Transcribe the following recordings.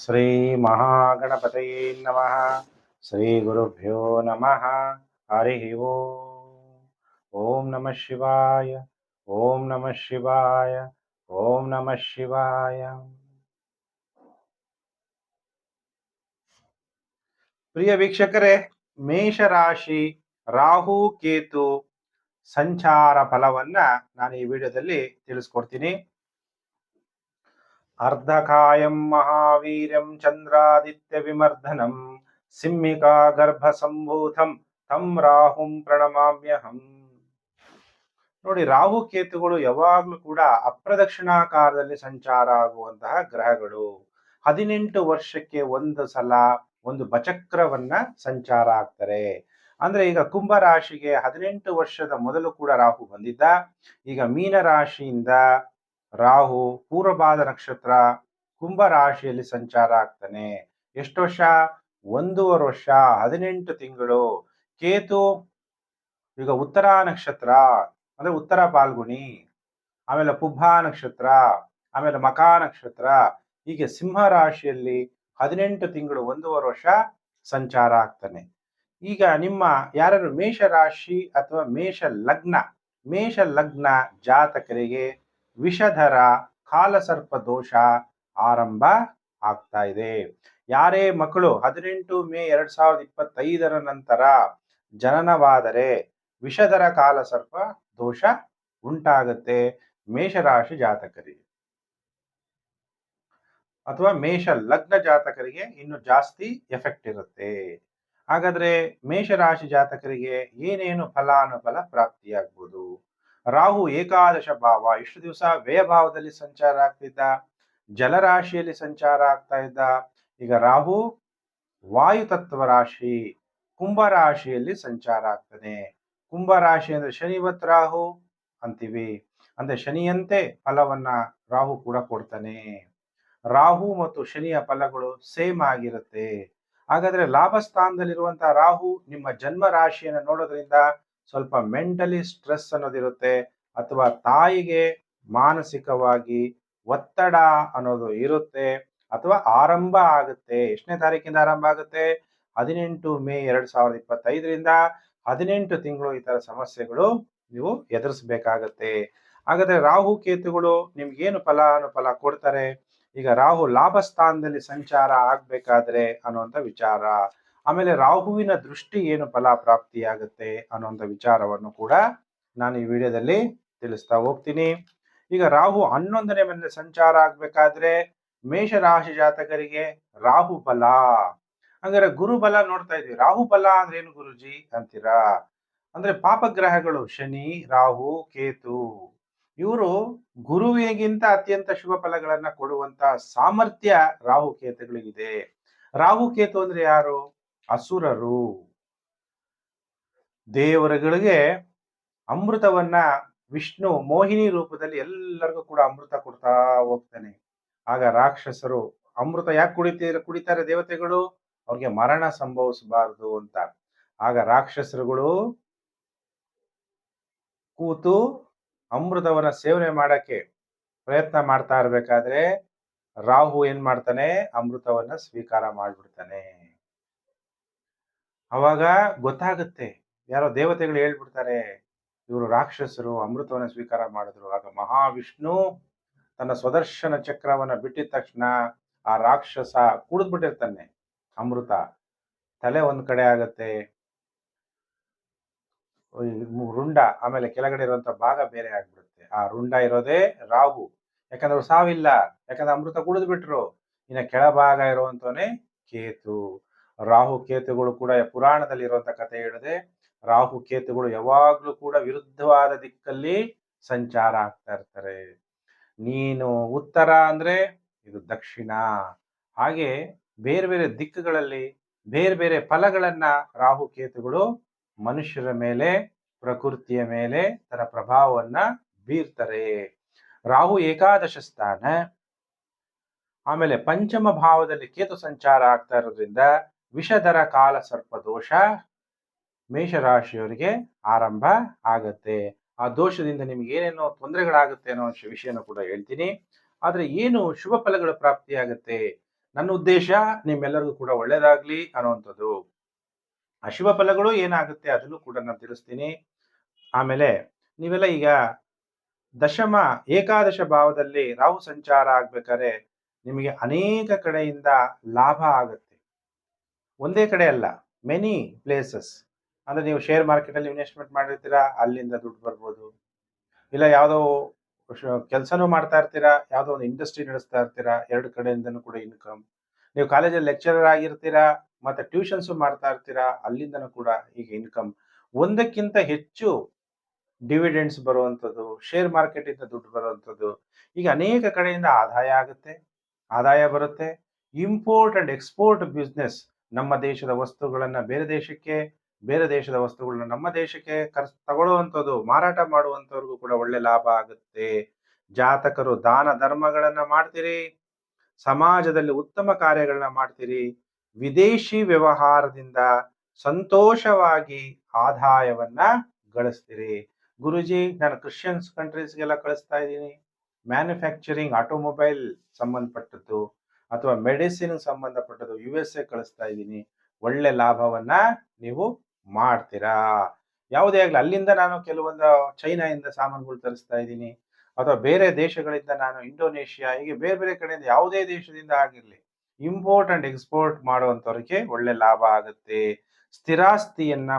ಶ್ರೀ ಮಹಾಗಣಪತಯೇ ನಮಃ ಶ್ರೀ ಗುರುಭ್ಯೋ ನಮಃ ಹರಿ ಓಂ ಓಂ ನಮಃ ಶಿವಾಯ ಓಂ ನಮಃ ಶಿವಾಯ ಓಂ ನಮಃ ಶಿವಾಯ ಪ್ರಿಯ ವೀಕ್ಷಕರೇ ಮೇಷರಾಶಿ ರಾಹು ಕೇತು ಸಂಚಾರ ಫಲವನ್ನ ನಾನು ಈ ವಿಡಿಯೋದಲ್ಲಿ ತಿಳಿಸ್ಕೊಡ್ತೀನಿ. ಅರ್ಧಕಾಯಂ ಮಹಾವೀರ್ಯಂ ಚಂದ್ರಾದಿತ್ಯ ವಿಮರ್ಧನಂ ಸಿಮ್ಮಿಕಾ ಗರ್ಭ ಸಂಭೂತಂ ತಂ ರಾಹುಂ ಪ್ರಣಮಾಮ್ಯಹಂ ನೋಡಿ, ರಾಹು ಕೇತುಗಳು ಯಾವಾಗ್ಲೂ ಕೂಡ ಅಪ್ರದಕ್ಷಿಣಾಕಾರದಲ್ಲಿ ಸಂಚಾರ ಆಗುವಂತಹ ಗ್ರಹಗಳು. ಹದಿನೆಂಟು ವರ್ಷಕ್ಕೆ ಒಂದು ಸಲ ಒಂದು ಬಚಕ್ರವನ್ನ ಸಂಚಾರ ಆಗ್ತಾರೆ. ಅಂದ್ರೆ ಈಗ ಕುಂಭ ರಾಶಿಗೆ ಹದಿನೆಂಟು ವರ್ಷದ ಮೊದಲು ಕೂಡ ರಾಹು ಬಂದಿದ್ದ. ಈಗ ಮೀನ ರಾಶಿಯಿಂದ ರಾಹು ಪೂರ್ವಭಾದ ನಕ್ಷತ್ರ ಕುಂಭ ರಾಶಿಯಲ್ಲಿ ಸಂಚಾರ ಆಗ್ತಾನೆ. ಎಷ್ಟು ವರ್ಷ? ಒಂದೂವರೆ ವರ್ಷ, ಹದಿನೆಂಟು ತಿಂಗಳು. ಕೇತು, ಈಗ ಉತ್ತರ ನಕ್ಷತ್ರ, ಅಂದ್ರೆ ಉತ್ತರ ಪಾಲ್ಗುಣಿ, ಆಮೇಲೆ ಪುಬ್ಬ ನಕ್ಷತ್ರ, ಆಮೇಲೆ ಮಕಾ ನಕ್ಷತ್ರ, ಹೀಗೆ ಸಿಂಹ ರಾಶಿಯಲ್ಲಿ ಹದಿನೆಂಟು ತಿಂಗಳು, ಒಂದೂವರೆ ವರ್ಷ ಸಂಚಾರ ಆಗ್ತಾನೆ. ಈಗ ನಿಮ್ಮ ಯಾರು ಮೇಷ ರಾಶಿ ಅಥವಾ ಮೇಷ ಲಗ್ನ ಮೇಷ ಲಗ್ನ ಜಾತಕರಿಗೆ ವಿಷಧರ ಕಾಲಸರ್ಪ ದೋಷ ಆರಂಭ ಆಗ್ತಾ ಇದೆ. ಯಾರೇ ಮಕ್ಕಳು ಹದಿನೆಂಟು ಮೇ ಎರಡ್ ಸಾವಿರದ ಇಪ್ಪತ್ತೈದರ ನಂತರ ಜನನವಾದರೆ ವಿಷಧರ ಕಾಲಸರ್ಪ ದೋಷ ಉಂಟಾಗುತ್ತೆ ಮೇಷರಾಶಿ ಜಾತಕರಿಗೆ. ಅಥವಾ ಮೇಷ ಲಗ್ನ ಜಾತಕರಿಗೆ ಇನ್ನು ಜಾಸ್ತಿ ಎಫೆಕ್ಟ್ ಇರುತ್ತೆ. ಹಾಗಾದ್ರೆ ಮೇಷರಾಶಿ ಜಾತಕರಿಗೆ ಏನೇನು ಫಲಾನುಫಲ ಪ್ರಾಪ್ತಿಯಾಗ್ಬೋದು? ರಾಹು ಏಕಾದಶ ಭಾವ. ಇಷ್ಟು ದಿವಸ ವ್ಯಯಭಾವದಲ್ಲಿ ಸಂಚಾರ ಆಗ್ತಿದ್ದ ಜಲರಾಶಿಯಲ್ಲಿ ಸಂಚಾರ ಆಗ್ತಾ ಇದ್ದ. ಈಗ ರಾಹು ವಾಯುತತ್ವ ರಾಶಿ, ಕುಂಭ ರಾಶಿಯಲ್ಲಿ ಸಂಚಾರ ಆಗ್ತದೆ ಕುಂಭ ರಾಶಿ ಅಂದ್ರೆ ಶನಿವತ್ ರಾಹು ಅಂತೀವಿ. ಅಂದ್ರೆ ಶನಿಯಂತೆ ಫಲವನ್ನ ರಾಹು ಕೂಡ ಕೊಡ್ತಾನೆ. ರಾಹು ಮತ್ತು ಶನಿಯ ಫಲಗಳು ಸೇಮ್ ಆಗಿರುತ್ತೆ. ಹಾಗಾದ್ರೆ ಲಾಭ ಸ್ಥಾನದಲ್ಲಿರುವಂತಹ ರಾಹು ನಿಮ್ಮ ಜನ್ಮ ರಾಶಿಯನ್ನು ನೋಡೋದ್ರಿಂದ ಸ್ವಲ್ಪ ಮೆಂಟಲಿ ಸ್ಟ್ರೆಸ್ ಅನ್ನೋದಿರುತ್ತೆ ಅಥವಾ ತಾಯಿಗೆ ಮಾನಸಿಕವಾಗಿ ಒತ್ತಡ ಅನ್ನೋದು ಇರುತ್ತೆ ಅಥವಾ ಆರಂಭ ಆಗುತ್ತೆ. ಎಷ್ಟನೇ ತಾರೀಕಿಂದ ಆರಂಭ ಆಗುತ್ತೆ? ಹದಿನೆಂಟು ಮೇ ಎರಡ್ ಸಾವಿರದ ಇಪ್ಪತ್ತೈದರಿಂದ ಹದಿನೆಂಟು ತಿಂಗಳು ಈ ತರ ಸಮಸ್ಯೆಗಳು ನೀವು ಎದುರಿಸಬೇಕಾಗತ್ತೆ. ಹಾಗಾದ್ರೆ ರಾಹು ಕೇತುಗಳು ನಿಮ್ಗೇನು ಫಲಾನುಫಲ ಕೊಡ್ತಾರೆ? ಈಗ ರಾಹು ಲಾಭ ಸ್ಥಾನದಲ್ಲಿ ಸಂಚಾರ ಆಗ್ಬೇಕಾದ್ರೆ ಅನ್ನುವಂಥ ವಿಚಾರ. ಆಮೇಲೆ ರಾಹುವಿನ ದೃಷ್ಟಿ ಏನು ಫಲ ಪ್ರಾಪ್ತಿಯಾಗುತ್ತೆ ಒಂದು ವಿಚಾರವನ್ನು ಕೂಡ ನಾನು ಈ ವಿಡಿಯೋದಲ್ಲಿ ತಿಳಿಸ್ತಾ ಹೋಗ್ತೀನಿ. ಈಗ ರಾಹು ಹನ್ನೊಂದನೇ ಮನೆ ಸಂಚಾರ ಆಗ್ಬೇಕಾದ್ರೆ ಮೇಷರಾಶಿ ಜಾತಕರಿಗೆ ರಾಹು ಫಲ. ಹಂಗಾರೆ ಗುರು ಬಲ ನೋಡ್ತಾ ಇದ್ವಿ. ರಾಹು ಬಲ ಅಂದ್ರೆ ಏನು ಗುರುಜಿ ಅಂತೀರಾ? ಅಂದ್ರೆ ಪಾಪಗ್ರಹಗಳು ಶನಿ, ರಾಹು, ಕೇತು. ಇವರು ಗುರುವಿಗಿಂತ ಅತ್ಯಂತ ಶುಭ ಫಲಗಳನ್ನ ಕೊಡುವಂತ ಸಾಮರ್ಥ್ಯ ರಾಹು ಕೇತುಗಳಿಗಿದೆ. ರಾಹು ಕೇತು ಅಂದ್ರೆ ಯಾರು? ಅಸುರರು. ದೇವರುಗಳಿಗೆ ಅಮೃತವನ್ನ ವಿಷ್ಣು ಮೋಹಿನಿ ರೂಪದಲ್ಲಿ ಎಲ್ಲರಿಗೂ ಕೂಡ ಅಮೃತ ಕೊಡ್ತಾ ಹೋಗ್ತಾನೆ. ಆಗ ರಾಕ್ಷಸರು ಅಮೃತ ಯಾಕೆ ಕುಡಿತೀರ ಕುಡಿತಾರೆ ದೇವತೆಗಳು? ಅವ್ರಿಗೆ ಮರಣ ಸಂಭವಿಸಬಾರದು ಅಂತ. ಆಗ ರಾಕ್ಷಸರುಗಳು ಕೂತು ಅಮೃತವನ್ನ ಸೇವನೆ ಮಾಡಕ್ಕೆ ಪ್ರಯತ್ನ ಮಾಡ್ತಾ ಇರ್ಬೇಕಾದ್ರೆ ರಾಹು ಏನ್ ಮಾಡ್ತಾನೆ? ಅಮೃತವನ್ನ ಸ್ವೀಕಾರ ಮಾಡ್ಬಿಡ್ತಾನೆ. ಅವಾಗ ಗೊತ್ತಾಗುತ್ತೆ. ಯಾರೋ ದೇವತೆಗಳು ಹೇಳ್ಬಿಡ್ತಾರೆ, ಇವರು ರಾಕ್ಷಸರು, ಅಮೃತವನ್ನ ಸ್ವೀಕಾರ ಮಾಡಿದ್ರು. ಆಗ ಮಹಾವಿಷ್ಣು ತನ್ನ ಸ್ವದರ್ಶನ ಚಕ್ರವನ್ನ ಬಿಟ್ಟಿದ ತಕ್ಷಣ ಆ ರಾಕ್ಷಸ ಕುಡಿದ್ಬಿಟ್ಟಿರ್ತಾನೆ, ಅಮೃತ. ತಲೆ ಒಂದು ಕಡೆ ಆಗತ್ತೆ. ರುಂಡ, ಆಮೇಲೆ ಕೆಳಗಡೆ ಇರುವಂತ ಭಾಗ ಬೇರೆ ಆಗ್ಬಿಡುತ್ತೆ. ಆ ರುಂಡ ಇರೋದೇ ರಾಹು. ಯಾಕಂದ್ರೆ ಸಾವಿಲ್ಲ. ಯಾಕಂದ್ರೆ ಅಮೃತ ಕುಡಿದ್ಬಿಟ್ರು. ಇನ್ನ ಕೆಳಭಾಗ ಇರುವಂತವನೇ ಕೇತು. ರಾಹು ಕೇತುಗಳು ಕೂಡ ಪುರಾಣದಲ್ಲಿ ಇರುವಂತ ಕಥೆ ಹೇಳಿದೆ, ರಾಹು ಕೇತುಗಳು ಯಾವಾಗ್ಲೂ ಕೂಡ ವಿರುದ್ಧವಾದ ದಿಕ್ಕಲ್ಲಿ ಸಂಚಾರ ಆಗ್ತಾ ಇರ್ತಾರೆ. ನೀನು ಉತ್ತರ ಅಂದ್ರೆ ಇದು ದಕ್ಷಿಣ. ಹಾಗೆ ಬೇರೆ ಬೇರೆ ದಿಕ್ಕುಗಳಲ್ಲಿ ಬೇರೆ ಬೇರೆ ಫಲಗಳನ್ನ ರಾಹು ಕೇತುಗಳು ಮನುಷ್ಯರ ಮೇಲೆ, ಪ್ರಕೃತಿಯ ಮೇಲೆ ತನ್ನ ಪ್ರಭಾವವನ್ನ ಬೀರ್ತಾರೆ. ರಾಹು ಏಕಾದಶ ಸ್ಥಾನ. ಆಮೇಲೆ ಪಂಚಮ ಭಾವದಲ್ಲಿ ಕೇತು ಸಂಚಾರ ಆಗ್ತಾ ಇರೋದ್ರಿಂದ ವಿಷಧರ ಕಾಲ ಸರ್ಪ ದೋಷ ಮೇಷರಾಶಿಯವರಿಗೆ ಆರಂಭ ಆಗತ್ತೆ. ಆ ದೋಷದಿಂದ ನಿಮ್ಗೆ ಏನೇನೋ ತೊಂದರೆಗಳಾಗುತ್ತೆ ಅನ್ನೋ ವಿಷಯನ ಕೂಡ ಹೇಳ್ತೀನಿ. ಆದ್ರೆ ಏನು ಶುಭ ಫಲಗಳು ಪ್ರಾಪ್ತಿಯಾಗುತ್ತೆ? ನನ್ನ ಉದ್ದೇಶ ನಿಮ್ಮೆಲ್ಲರಿಗೂ ಕೂಡ ಒಳ್ಳೇದಾಗ್ಲಿ ಅನ್ನುವಂಥದ್ದು ಶುಭ ಫಲಗಳು ಏನಾಗುತ್ತೆ ಅದನ್ನು ಕೂಡ ನಾನು ತಿಳಿಸ್ತೀನಿ. ಆಮೇಲೆ ನೀವೆಲ್ಲ ಈಗ ದಶಮ, ಏಕಾದಶ ಭಾವದಲ್ಲಿ ರಾಹು ಸಂಚಾರ ಆಗ್ಬೇಕಾದ್ರೆ ನಿಮಗೆ ಅನೇಕ ಕಡೆಯಿಂದ ಲಾಭ ಆಗುತ್ತೆ. ಒಂದೇ ಕಡೆ ಅಲ್ಲ ಮೆನಿ ಪ್ಲೇಸಸ್ ಅಂದ್ರೆ ನೀವು ಶೇರ್ ಮಾರ್ಕೆಟ್ ಅಲ್ಲಿ ಇನ್ವೆಸ್ಟ್ಮೆಂಟ್ ಮಾಡಿರ್ತೀರಾ, ಅಲ್ಲಿಂದ ದುಡ್ಡು ಬರ್ಬೋದು. ಇಲ್ಲ ಯಾವುದೋ ಕೆಲಸನೂ ಮಾಡ್ತಾ ಇರ್ತೀರಾ, ಯಾವುದೋ ಒಂದು ಇಂಡಸ್ಟ್ರಿ ನಡೆಸ್ತಾ ಇರ್ತೀರಾ, ಎರಡು ಕಡೆಯಿಂದನೂ ಕೂಡ ಇನ್ಕಮ್ ನೀವು ಕಾಲೇಜಲ್ಲಿ ಲೆಕ್ಚರರ್ ಆಗಿರ್ತೀರಾ, ಮತ್ತೆ ಟ್ಯೂಷನ್ಸ್ ಮಾಡ್ತಾ ಇರ್ತೀರಾ, ಅಲ್ಲಿಂದನೂ ಕೂಡ ಈಗ ಇನ್ಕಮ್ ಒಂದಕ್ಕಿಂತ ಹೆಚ್ಚು ಡಿವಿಡೆಂಡ್ಸ್ ಬರುವಂಥದ್ದು ಶೇರ್ ಮಾರ್ಕೆಟ್ ಇಂದ ದುಡ್ಡು ಬರುವಂಥದ್ದು, ಈಗ ಅನೇಕ ಕಡೆಯಿಂದ ಆದಾಯ ಆಗುತ್ತೆ. ಆದಾಯ ಬರುತ್ತೆ. ಇಂಪೋರ್ಟ್ ಆ್ಯಂಡ್ ಎಕ್ಸ್ಪೋರ್ಟ್ ಬಿಸ್ನೆಸ್ ನಮ್ಮ ದೇಶದ ವಸ್ತುಗಳನ್ನ ಬೇರೆ ದೇಶಕ್ಕೆ, ಬೇರೆ ದೇಶದ ವಸ್ತುಗಳನ್ನ ನಮ್ಮ ದೇಶಕ್ಕೆ ಕರ್ಸ್, ತಗೊಳ್ಳುವಂಥದ್ದು, ಮಾರಾಟ ಮಾಡುವಂಥವ್ರಿಗೂ ಕೂಡ ಒಳ್ಳೆ ಲಾಭ ಆಗುತ್ತೆ. ಜಾತಕರು ದಾನ ಧರ್ಮಗಳನ್ನ ಮಾಡ್ತೀರಿ, ಸಮಾಜದಲ್ಲಿ ಉತ್ತಮ ಕಾರ್ಯಗಳನ್ನ ಮಾಡ್ತೀರಿ, ವಿದೇಶಿ ವ್ಯವಹಾರದಿಂದ ಸಂತೋಷವಾಗಿ ಆದಾಯವನ್ನ ಗಳಿಸ್ತೀರಿ. ಗುರುಜಿ, ನಾನು ಕ್ರಿಶ್ಚಿಯನ್ಸ್ ಕಂಟ್ರೀಸ್ಗೆಲ್ಲ ಕಳಿಸ್ತಾ ಇದ್ದೀನಿ. ಮ್ಯಾನುಫ್ಯಾಕ್ಚರಿಂಗ್ ಆಟೋಮೊಬೈಲ್ ಸಂಬಂಧಪಟ್ಟದ್ದು. ಅಥವಾ ಮೆಡಿಸಿನ್ ಸಂಬಂಧಪಟ್ಟದ್ದು ಯು ಎಸ್ ಎ ಕಳಿಸ್ತಾ ಇದ್ದೀನಿ, ಒಳ್ಳೆ ಲಾಭವನ್ನ ನೀವು ಮಾಡ್ತೀರಾ? ಯಾವುದೇ ಆಗಲಿ, ಅಲ್ಲಿಂದ ನಾನು ಕೆಲವೊಂದು ಚೈನಾದಿಂದ ಸಾಮಾನುಗಳು ತರಿಸ್ತಾ ಇದ್ದೀನಿ, ಅಥವಾ ಬೇರೆ ದೇಶಗಳಿಂದ ನಾನು ಇಂಡೋನೇಷಿಯಾ, ಹೀಗೆ ಬೇರೆ ಬೇರೆ ಕಡೆಯಿಂದ ಯಾವುದೇ ದೇಶದಿಂದ ಆಗಿರಲಿ ಇಂಪೋರ್ಟ್ ಅಂಡ್ ಎಕ್ಸ್ಪೋರ್ಟ್ ಮಾಡುವಂಥವ್ರಿಗೆ ಒಳ್ಳೆ ಲಾಭ ಆಗುತ್ತೆ. ಸ್ಥಿರಾಸ್ತಿಯನ್ನ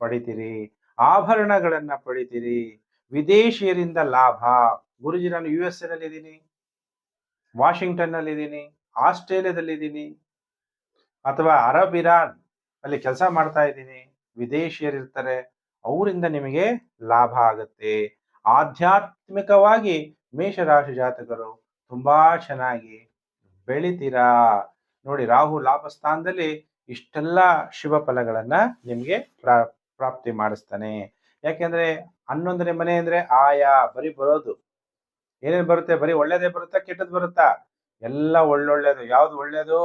ಪಡಿತೀರಿ, ಆಭರಣಗಳನ್ನ ಪಡಿತೀರಿ, ವಿದೇಶಿಯರಿಂದ ಲಾಭ. ಗುರುಜಿ, ನಾನು ಯು ಎಸ್ ಎನಲ್ಲಿ ಇದ್ದೀನಿ ವಾಷಿಂಗ್ಟನ್ನಲ್ಲಿ ಇದ್ದೀನಿ ಆಸ್ಟ್ರೇಲಿಯಾದಲ್ಲಿ ಇದ್ದೀನಿ ಅಥವಾ ಅರಬ್ ಇರಾನ್ ಅಲ್ಲಿ ಕೆಲಸ ಮಾಡ್ತಾ ಇದ್ದೀನಿ. ವಿದೇಶಿಯರಿರ್ತಾರೆ. ಅವರಿಂದ ನಿಮಗೆ ಲಾಭ ಆಗುತ್ತೆ. ಆಧ್ಯಾತ್ಮಿಕವಾಗಿ ಮೇಷರಾಶಿ ಜಾತಕರು ತುಂಬಾ ಚೆನ್ನಾಗಿ ಬೆಳಿತೀರಾ? ನೋಡಿ, ರಾಹು ಲಾಭ ಸ್ಥಾನದಲ್ಲಿ ಇಷ್ಟೆಲ್ಲ ಶುಭ ಫಲಗಳನ್ನ ನಿಮ್ಗೆ ಪ್ರಾ, ಪ್ರಾಪ್ತಿ ಮಾಡಿಸ್ತಾನೆ. ಯಾಕೆಂದ್ರೆ ಹನ್ನೊಂದನೇ ಮನೆ ಅಂದ್ರೆ ಆಯಾ, ಬರೀ ಬರೋದು. ಏನೇನು ಬರುತ್ತೆ? ಬರೀ ಒಳ್ಳೇದೇ ಬರುತ್ತಾ ಕೆಟ್ಟದ್ದು ಬರುತ್ತಾ? ಎಲ್ಲ ಒಳ್ಳೊಳ್ಳೇದು. ಯಾವ್ದು ಒಳ್ಳೇದು?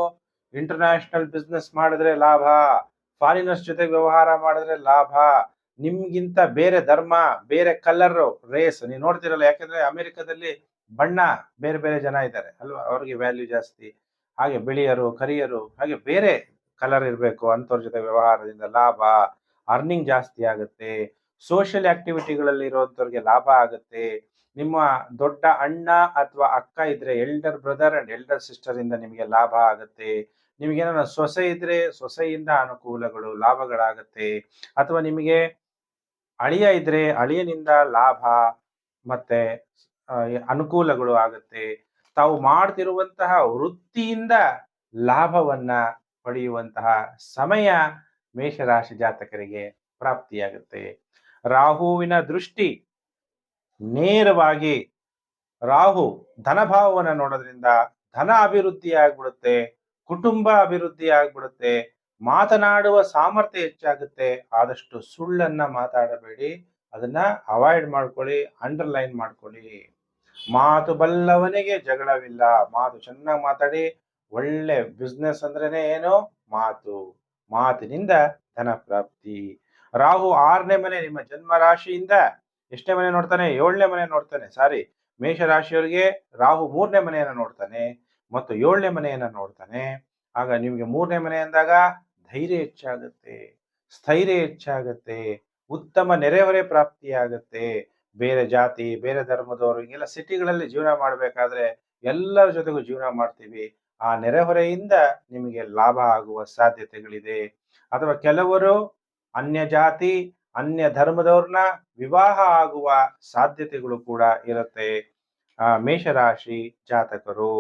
ಇಂಟರ್ನ್ಯಾಷನಲ್ ಬಿಸ್ನೆಸ್ ಮಾಡಿದ್ರೆ ಲಾಭ. ಫಾರಿನರ್ಸ್ ಜೊತೆ ವ್ಯವಹಾರ ಮಾಡಿದ್ರೆ ಲಾಭ. ನಿಮ್ಗಿಂತ ಬೇರೆ ಧರ್ಮ, ಬೇರೆ ಕಲರ್ ರೇಸ್ ನೀವು ನೋಡ್ತಿರಲ್ಲ, ಯಾಕಂದ್ರೆ ಅಮೆರಿಕದಲ್ಲಿ ಬಣ್ಣ ಬೇರೆ ಬೇರೆ ಜನ ಇದ್ದಾರೆ, ಅಲ್ವಾ? ಅವ್ರಿಗೆ ವ್ಯಾಲ್ಯೂ ಜಾಸ್ತಿ. ಹಾಗೆ ಬಿಳಿಯರು, ಕರಿಯರು, ಹಾಗೆ ಬೇರೆ ಕಲರ್ ಇರಬೇಕು. ಅಂಥವ್ರ ಜೊತೆ ವ್ಯವಹಾರದಿಂದ ಲಾಭ ಅರ್ನಿಂಗ್ ಜಾಸ್ತಿ ಆಗುತ್ತೆ. ಸೋಷಿಯಲ್ ಆಕ್ಟಿವಿಟಿಗಳಲ್ಲಿ ಇರುವಂತವ್ರಿಗೆ ಲಾಭ ಆಗುತ್ತೆ. ನಿಮ್ಮ ದೊಡ್ಡ ಅಣ್ಣ ಅಥವಾ ಅಕ್ಕ ಇದ್ರೆ elder brother and elder sister ಇಂದ ನಿಮಗೆ ಲಾಭ ಆಗುತ್ತೆ. ನಿಮಗೇನ ಸೊಸೆ ಇದ್ರೆ ಸೊಸೆಯಿಂದ ಅನುಕೂಲಗಳು, ಲಾಭಗಳಾಗತ್ತೆ. ಅಥವಾ ನಿಮಗೆ ಅಳಿಯ ಇದ್ರೆ ಅಳಿಯನಿಂದ ಲಾಭ ಮತ್ತೆ ಅನುಕೂಲಗಳು ಆಗುತ್ತೆ. ತಾವು ಮಾಡ್ತಿರುವಂತಹ ವೃತ್ತಿಯಿಂದ ಲಾಭವನ್ನ ಪಡೆಯುವಂತಹ ಸಮಯ ಮೇಷರಾಶಿ ಜಾತಕರಿಗೆ ಪ್ರಾಪ್ತಿಯಾಗುತ್ತೆ. ರಾಹುವಿನ ದೃಷ್ಟಿ ನೇರವಾಗಿ ರಾಹು ಧನಭಾವವನ್ನು ನೋಡೋದ್ರಿಂದ ಧನ ಅಭಿವೃದ್ಧಿ ಆಗ್ಬಿಡುತ್ತೆ ಕುಟುಂಬ ಅಭಿವೃದ್ಧಿ ಆಗ್ಬಿಡುತ್ತೆ ಮಾತನಾಡುವ ಸಾಮರ್ಥ್ಯ ಹೆಚ್ಚಾಗುತ್ತೆ. ಆದಷ್ಟು ಸುಳ್ಳನ್ನ ಮಾತಾಡಬೇಡಿ, ಅದನ್ನ ಅವಾಯ್ಡ್ ಮಾಡ್ಕೊಳ್ಳಿ ಅಂಡರ್ಲೈನ್ ಮಾಡ್ಕೊಳ್ಳಿ. ಮಾತು ಬಲ್ಲವನಿಗೆ ಜಗಳವಿಲ್ಲ, ಮಾತು ಚೆನ್ನಾಗಿ ಮಾತಾಡಿ, ಒಳ್ಳೆ ಬಿಸ್ನೆಸ್ ಅಂದ್ರೇನೆ ಏನು? ಮಾತು. ಮಾತಿನಿಂದ ಧನ ಪ್ರಾಪ್ತಿ. ರಾಹು ಆರನೇ ಮನೆ ನಿಮ್ಮ ಜನ್ಮ ರಾಶಿಯಿಂದ ಎಷ್ಟನೇ ಮನೆ ನೋಡ್ತಾನೆ, ಏಳನೇ ಮನೆ ನೋಡ್ತಾನೆ, ಸಾರಿ. ಮೇಷ ರಾಶಿಯವರಿಗೆ ರಾಹು ಮೂರನೇ ಮನೆಯನ್ನ ನೋಡ್ತಾನೆ ಮತ್ತು ಏಳನೇ ಮನೆಯನ್ನ ನೋಡ್ತಾನೆ. ಆಗ ನಿಮಗೆ ಮೂರನೇ ಮನೆ ಅಂದಾಗ ಧೈರ್ಯ ಹೆಚ್ಚಾಗುತ್ತೆ, ಸ್ಥೈರ್ಯ ಹೆಚ್ಚಾಗುತ್ತೆ, ಉತ್ತಮ ನೆರೆಹೊರೆ ಪ್ರಾಪ್ತಿಯಾಗುತ್ತೆ. ಬೇರೆ ಜಾತಿ, ಬೇರೆ ಧರ್ಮದವರು, ಹಿಂಗೆಲ್ಲ ಸಿಟಿಗಳಲ್ಲಿ ಜೀವನ ಮಾಡಬೇಕಾದ್ರೆ ಎಲ್ಲರ ಜೊತೆಗೂ ಜೀವನ ಮಾಡ್ತೀವಿ. ಆ ನೆರೆಹೊರೆಯಿಂದ ನಿಮಗೆ ಲಾಭ ಆಗುವ ಸಾಧ್ಯತೆಗಳಿದೆ. ಅಥವಾ ಕೆಲವರು ಅನ್ಯ ಜಾತಿ ಅನ್ಯ ಧರ್ಮದವ್ರನ್ನ ವಿವಾಹ ಆಗುವ ಸಾಧ್ಯತೆಗಳು ಕೂಡ ಇರುತ್ತೆ. ಆ, ಮೇಷರಾಶಿ ಜಾತಕರು.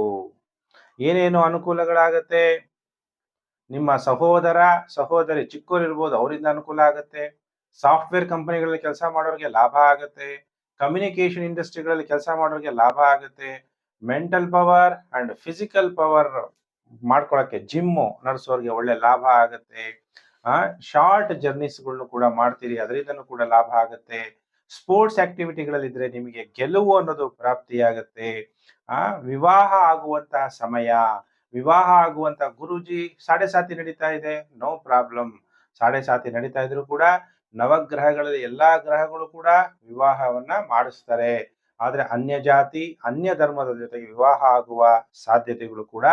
ಏನೇನು ಅನುಕೂಲಗಳಾಗತ್ತೆ? ನಿಮ್ಮ ಸಹೋದರ, ಸಹೋದರಿ ಚಿಕ್ಕವರಿರ್ಬೋದು ಅವರಿಂದ ಅನುಕೂಲ ಆಗುತ್ತೆ. ಸಾಫ್ಟ್ವೇರ್ ಕಂಪನಿಗಳಲ್ಲಿ ಕೆಲಸ ಮಾಡೋರಿಗೆ ಲಾಭ ಆಗುತ್ತೆ. ಕಮ್ಯುನಿಕೇಶನ್ ಇಂಡಸ್ಟ್ರಿಗಳಲ್ಲಿ ಕೆಲಸ ಮಾಡೋರಿಗೆ ಲಾಭ ಆಗುತ್ತೆ. Mental power and physical power ಮಾಡ್ಕೊಳಕ್ಕೆ ಜಿಮ್ಮು ನಡೆಸೋರಿಗೆ ಒಳ್ಳೆ ಲಾಭ ಆಗುತ್ತೆ. ಆ ಶಾರ್ಟ್ ಜರ್ನೀಸ್ಗಳನ್ನು ಕೂಡ ಮಾಡ್ತೀರಿ. ಅದರಿಂದನೂ ಕೂಡ ಲಾಭ ಆಗುತ್ತೆ. ಸ್ಪೋರ್ಟ್ಸ್ ಆಕ್ಟಿವಿಟಿಗಳಲ್ಲಿದ್ರೆ ನಿಮಗೆ ಗೆಲುವು ಅನ್ನೋದು ಪ್ರಾಪ್ತಿಯಾಗುತ್ತೆ. ಆ, ವಿವಾಹ ಆಗುವಂತಹ ಸಮಯ, ವಿವಾಹ ಆಗುವಂತ ಗುರುಜಿ ಸಾಡೆ ಸಾತಿ ನಡೀತಾ ಇದೆ. No problem. ಸಾಡೆ ಸಾತಿ ನಡೀತಾ ಇದ್ರು ಕೂಡ ನವಗ್ರಹಗಳಲ್ಲಿ ಎಲ್ಲಾ ಗ್ರಹಗಳು ಕೂಡ ವಿವಾಹವನ್ನ ಮಾಡಿಸ್ತಾರೆ. ಆದ್ರೆ ಅನ್ಯ ಜಾತಿ ಅನ್ಯ ಧರ್ಮದ ಜೊತೆಗೆ ವಿವಾಹ ಆಗುವ ಸಾಧ್ಯತೆಗಳು ಕೂಡ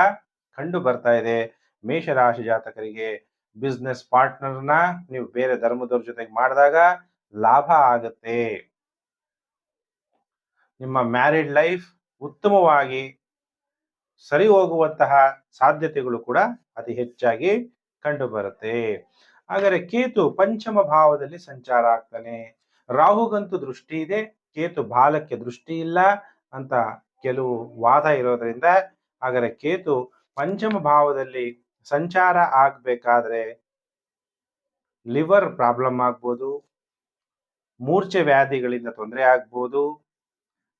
ಕಂಡು ಬರ್ತಾ ಇದೆ. ಮೇಷರಾಶಿ ಜಾತಕರಿಗೆ ಬಿಸ್ನೆಸ್ ಪಾರ್ಟ್ನರ್ನ ನೀವು ಬೇರೆ ಧರ್ಮದವ್ರ ಜೊತೆಗೆ ಮಾಡಿದಾಗ ಲಾಭ ಆಗುತ್ತೆ. ನಿಮ್ಮ ಮ್ಯಾರಿಡ್ ಲೈಫ್ ಉತ್ತಮವಾಗಿ ಸರಿ ಹೋಗುವಂತಹ ಸಾಧ್ಯತೆಗಳು ಕೂಡ ಅತಿ ಹೆಚ್ಚಾಗಿ ಕಂಡು ಬರುತ್ತೆ. ಹಾಗಾದ್ರೆ ಕೇತು ಪಂಚಮ ಭಾವದಲ್ಲಿ ಸಂಚಾರ ಆಗ್ತಾನೆ. ರಾಹುಗಂತೂ ದೃಷ್ಟಿ ಇದೆ, ಕೇತು ಬಾಲಕ್ಕೆ ದೃಷ್ಟಿ ಇಲ್ಲ ಅಂತ ಕೆಲವು ವಾದ ಇರೋದ್ರಿಂದ ಹಾಗಾದ್ರೆ ಕೇತು ಪಂಚಮ ಭಾವದಲ್ಲಿ ಸಂಚಾರ ಆಗಬೇಕಾದ್ರೆ ಲಿವರ್ ಪ್ರಾಬ್ಲಮ್ ಆಗ್ಬೋದು, ಮೂರ್ಛೆ ವ್ಯಾಧಿಗಳಿಂದ ತೊಂದರೆ ಆಗ್ಬೋದು,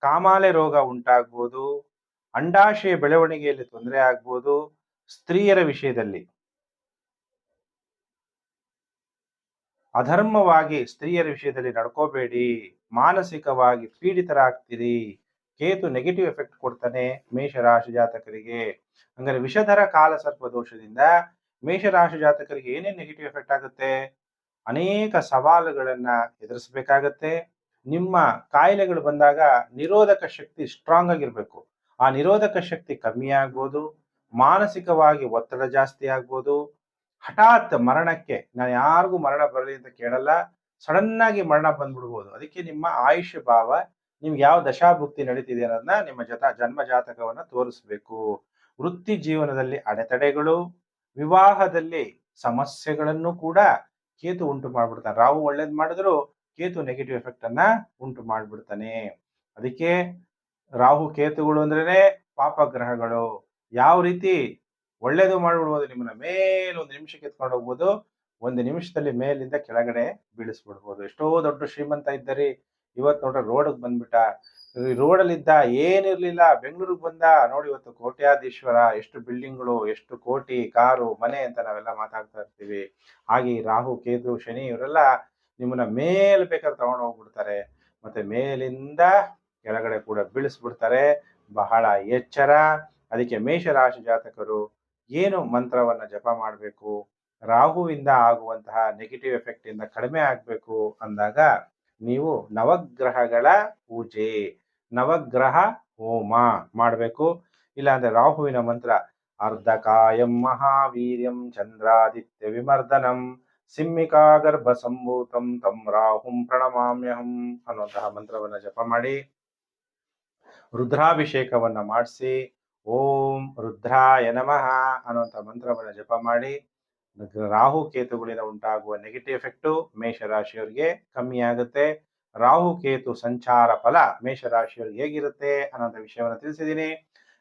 ಕಾಮಾಲೆ ರೋಗ ಉಂಟಾಗ್ಬೋದು, ಅಂಡಾಶಯ ಬೆಳವಣಿಗೆಯಲ್ಲಿ ತೊಂದರೆ ಆಗ್ಬೋದು ಸ್ತ್ರೀಯರ ವಿಷಯದಲ್ಲಿ. ಅಧರ್ಮವಾಗಿ ಸ್ತ್ರೀಯರ ವಿಷಯದಲ್ಲಿ ನಡ್ಕೋಬೇಡಿ, ಮಾನಸಿಕವಾಗಿ ಪೀಡಿತರಾಗ್ತೀರಿ. ಕೇತು ನೆಗೆಟಿವ್ ಎಫೆಕ್ಟ್ ಕೊಡ್ತಾನೆ ಮೇಷರಾಶಿ ಜಾತಕರಿಗೆ. ಹಂಗಾರೆ ವಿಷಧರ ಕಾಲ ಸರ್ಪ ದೋಷದಿಂದ ಮೇಷರಾಶಿ ಜಾತಕರಿಗೆ ಏನೇನು ನೆಗೆಟಿವ್ ಎಫೆಕ್ಟ್ ಆಗುತ್ತೆ? ಅನೇಕ ಸವಾಲುಗಳನ್ನ ಎದುರಿಸಬೇಕಾಗತ್ತೆ. ನಿಮ್ಮ ಕಾಯಿಲೆಗಳು ಬಂದಾಗ ನಿರೋಧಕ ಶಕ್ತಿ ಸ್ಟ್ರಾಂಗ್ ಆಗಿರ್ಬೇಕು. ಆ ನಿರೋಧಕ ಶಕ್ತಿ ಕಮ್ಮಿ ಆಗ್ಬೋದು, ಮಾನಸಿಕವಾಗಿ ಒತ್ತಡ ಜಾಸ್ತಿ ಆಗ್ಬೋದು. ಹಠಾತ್ ಮರಣಕ್ಕೆ, ನಾನು ಯಾರಿಗೂ ಮರಣ ಬರಲಿ ಅಂತ ಕೇಳಲ್ಲ ಸಡನ್ ಆಗಿ ಮರಣ ಬಂದ್ಬಿಡ್ಬೋದು. ಅದಕ್ಕೆ ನಿಮ್ಮ ಆಯುಷ್ಯ ಭಾವ ನಿಮ್ಗೆ ಯಾವ ದಶಾಭುಕ್ತಿ ನಡೀತಿದೆ ಅನ್ನೋದನ್ನ ನಿಮ್ಮ ಜತ, ಜನ್ಮ ಜಾತಕವನ್ನ ತೋರಿಸ್ಬೇಕು. ವೃತ್ತಿ ಜೀವನದಲ್ಲಿ ಅಡೆತಡೆಗಳು, ವಿವಾಹದಲ್ಲಿ ಸಮಸ್ಯೆಗಳನ್ನು ಕೂಡ ಕೇತು ಉಂಟು ಮಾಡ್ಬಿಡ್ತಾನೆ. ರಾಹು ಒಳ್ಳೇದ್ ಮಾಡಿದ್ರು ಕೇತು ನೆಗೆಟಿವ್ ಎಫೆಕ್ಟ್ ಅನ್ನ ಉಂಟು ಮಾಡ್ಬಿಡ್ತಾನೆ. ಅದಕ್ಕೆ ರಾಹು ಕೇತುಗಳು ಅಂದ್ರೇನೆ ಪಾಪ ಗ್ರಹಗಳು ಯಾವ ರೀತಿ ಒಳ್ಳೇದು ಮಾಡ್ಬಿಡ್ಬೋದು, ನಿಮ್ಮನ್ನ ಮೇಲೆ ಒಂದು ನಿಮಿಷಕ್ಕೆ ಎತ್ಕೊಂಡು ಹೋಗ್ಬೋದು, ಒಂದು ನಿಮಿಷದಲ್ಲಿ ಮೇಲಿಂದ ಕೆಳಗಡೆ ಬೀಳಿಸ್ಬಿಡ್ಬೋದು. ಎಷ್ಟೋ ದೊಡ್ಡ ಶ್ರೀಮಂತ ಇದ್ದರಿ ಇವತ್ತು ನೋಡ್ರಿ ರೋಡ್ಗೆ ಬಂದ್ಬಿಟ್ಟ. ರೋಡಲ್ಲಿ ಇದ್ದ ಏನಿರ್ಲಿಲ್ಲ ಬೆಂಗಳೂರಿಗೆ ಬಂದ. ನೋಡಿ ಇವತ್ತು ಕೋಟ್ಯಾಧೀಶ್ವರ, ಎಷ್ಟು ಬಿಲ್ಡಿಂಗ್ಗಳು, ಎಷ್ಟು ಕೋಟಿ ಕಾರು, ಮನೆ ಅಂತ ನಾವೆಲ್ಲ ಮಾತಾಡ್ತಾ ಇರ್ತೀವಿ. ಹಾಗೆ ರಾಹು, ಕೇತು, ಶನಿ ಇವರೆಲ್ಲ ನಿಮ್ಮನ್ನ ಮೇಲೆ ಬೇಕಾದ್ರೆ ತಗೊಂಡು ಹೋಗ್ಬಿಡ್ತಾರೆ. ಮತ್ತೆ ಮೇಲಿಂದ ಕೆಳಗಡೆ ಕೂಡ ಬೀಳಿಸ್ಬಿಡ್ತಾರೆ. ಬಹಳ ಎಚ್ಚರ. ಅದಕ್ಕೆ ಮೇಷರಾಶಿ ಜಾತಕರು ಏನು ಮಂತ್ರವನ್ನ ಜಪ ಮಾಡಬೇಕು? ರಾಹುವಿಂದ ಆಗುವಂತಹ ನೆಗೆಟಿವ್ ಎಫೆಕ್ಟ್ ಇಂದ ಕಡಿಮೆ ಆಗ್ಬೇಕು ಅಂದಾಗ ನೀವು ನವಗ್ರಹಗಳ ಪೂಜೆ, ನವಗ್ರಹ ಹೋಮ ಮಾಡಬೇಕು. ಇಲ್ಲಾಂದ್ರೆ ರಾಹುವಿನ ಮಂತ್ರ, ಅರ್ಧಕಾಯಂ ಮಹಾವೀರ್ಯಂ ಚಂದ್ರಾದಿತ್ಯ ವಿಮರ್ದನಂ ಸಿಮ್ಮಿಕಾ ಗರ್ಭ ಸಂಭೂತಂ ತಂ ರಾಹುಂ ಪ್ರಣಮಾಮ್ಯಹಂ ಅನ್ನುವಂತಹ ಮಂತ್ರವನ್ನ ಜಪ ಮಾಡಿ. ರುದ್ರಾಭಿಷೇಕವನ್ನ ಮಾಡಿಸಿ. ಓಂ ರುದ್ರಾಯ ನಮಃ ಅನ್ನುವಂತಹ ಮಂತ್ರವನ್ನ ಜಪ ಮಾಡಿ. ರಾಹು ಕೇತುಗಳಿಂದ ಉಂಟಾಗುವ ನೆಗೆಟಿವ್ ಎಫೆಕ್ಟು ಮೇಷರಾಶಿಯವರಿಗೆ ಕಮ್ಮಿ ಆಗುತ್ತೆ. ರಾಹು ಕೇತು ಸಂಚಾರ ಫಲ ಮೇಷರಾಶಿಯವರಿಗೆ ಹೇಗಿರುತ್ತೆ ಅನ್ನೋಂಥ ವಿಷಯವನ್ನು ತಿಳಿಸಿದ್ದೀನಿ.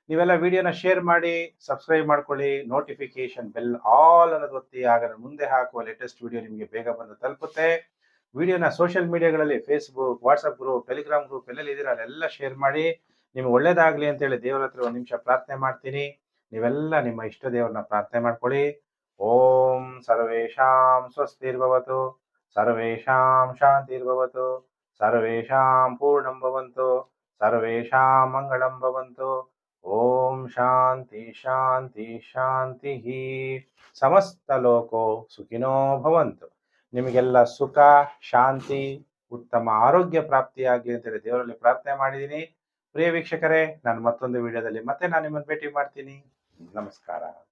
ನೀವೆಲ್ಲ ವಿಡಿಯೋನ ಶೇರ್ ಮಾಡಿ ಸಬ್ಸ್ಕ್ರೈಬ್ ಮಾಡ್ಕೊಳ್ಳಿ ನೋಟಿಫಿಕೇಶನ್ ಬೆಲ್ ಆಲ್ ಅನ್ನೋದು ಒತ್ತಿ, ಆಗ ಮುಂದೆ ಹಾಕುವ ಲೇಟೆಸ್ಟ್ ವಿಡಿಯೋ ನಿಮಗೆ ಬೇಗ ಬಂದು ತಲುಪುತ್ತೆ. ವಿಡಿಯೋನ social ಮೀಡಿಯಾಗಳಲ್ಲಿ Facebook WhatsApp group Telegram group ಎಲ್ಲೆಲ್ಲಿ ಇದ್ದೀರಾ ಅಲ್ಲೆಲ್ಲ ಶೇರ್ ಮಾಡಿ. ನಿಮ್ಗೆ ಒಳ್ಳೇದಾಗಲಿ ಅಂತೇಳಿ ದೇವರ ಹತ್ರ ಒಂದು ನಿಮಿಷ ಪ್ರಾರ್ಥನೆ ಮಾಡ್ತೀನಿ. ನೀವೆಲ್ಲ ನಿಮ್ಮ ಇಷ್ಟ ದೇವರನ್ನ ಪ್ರಾರ್ಥನೆ ಮಾಡ್ಕೊಳ್ಳಿ. ಓಂ ಸರ್ವೇಷಾಂ ಸ್ವಸ್ತಿರ್ಭವತು ಸರ್ವೇಷಾಂ ಶಾಂತಿರ್ಭವತು ಸರ್ವೇಷಾಂ ಪೂರ್ಣಂ ಭವಂತು ಸರ್ವೇಷಾಂ ಮಂಗಳಂ ಭವಂತು ಓಂ ಶಾಂತಿ ಶಾಂತಿ ಶಾಂತಿ ಸಮಸ್ತ ಲೋಕೋ ಸುಖಿನೋ ಭವಂತು ನಿಮಗೆಲ್ಲ ಸುಖ, ಶಾಂತಿ, ಉತ್ತಮ ಆರೋಗ್ಯ ಪ್ರಾಪ್ತಿಯಾಗಲಿ ಅಂತೇಳಿ ದೇವರಲ್ಲಿ ಪ್ರಾರ್ಥನೆ ಮಾಡಿದ್ದೀನಿ. ಪ್ರಿಯ ವೀಕ್ಷಕರೇ, ನಾನು ಮತ್ತೊಂದು ವಿಡಿಯೋದಲ್ಲಿ ಮತ್ತೆ ನಾನು ನಿಮ್ಮನ್ನು ಭೇಟಿ ಮಾಡ್ತೀನಿ. ನಮಸ್ಕಾರ.